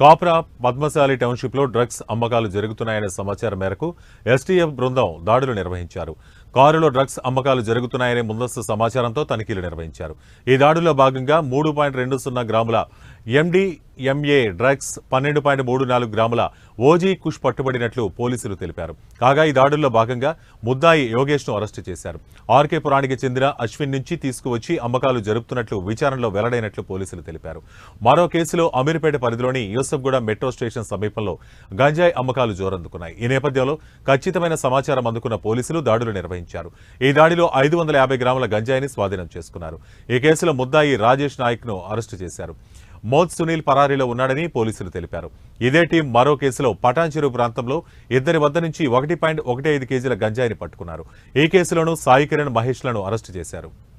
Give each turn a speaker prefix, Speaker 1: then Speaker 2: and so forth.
Speaker 1: Kapra Padmashali టౌన్షిప్లో drugs అమ్మకాలు జరుగుతున్నాయనే సమాచారం మేరకు ఎస్టీఎఫ్ బృందం దాడులు నిర్వహించారు. కారులో డ్రగ్స్ అమ్మకాలు జరుగుతున్నాయనే ముందస్తు సమాచారంతో తనిఖీలు నిర్వహించారు. ఈ దాడుల్లో భాగంగా మూడు పాయింట్ రెండు సున్నా గ్రాముల ఎండిఎంఏ డ్రగ్స్ పన్నెండు పాయింట్ మూడు నాలుగు గ్రాముల ఓజీ కుష్ పట్టుబడినట్లు పోలీసులు తెలిపారు. కాగా ఈ దాడుల్లో భాగంగా ముద్దాయి యోగేష్ను అరెస్టు చేశారు. ఆర్కే పురానికి చెందిన అశ్విన్ నుంచి తీసుకువచ్చి అమ్మకాలు జరుపుతున్నట్లు విచారణలో వెల్లడైనట్లు పోలీసులు తెలిపారు. మరో కేసులో అమీర్పేట పరిధిలోని యూసఫ్గూడ మెట్రో స్టేషన్ సమీపంలో గంజాయి అమ్మకాలు జోరందుకున్నాయి. ఈ నేపథ్యంలో ఖచ్చితమైన సమాచారం అందుకున్న పోలీసులు దాడులు నిర్వహించారు. ఈ దాడిలో ఐదు వందల యాభై గ్రాముల గంజాయిని స్వాధీనం చేసుకున్నారు. ఈ కేసులో ముద్దాయి రాజేష్ నాయక్ను అరెస్టు చేశారు. మోత్ సునీల్ పరారీలో ఉన్నాడని పోలీసులు తెలిపారు. ఇదే టీం మరో కేసులో పటాన్ చెరువు ప్రాంతంలో ఇద్దరి వద్ద నుంచి ఒకటి పాయింట్ ఒకటి ఐదు కేజీల గంజాయిని పట్టుకున్నారు. ఈ కేసులోనూ సాయి కిరణ్ మహేష్లను అరెస్టు చేశారు.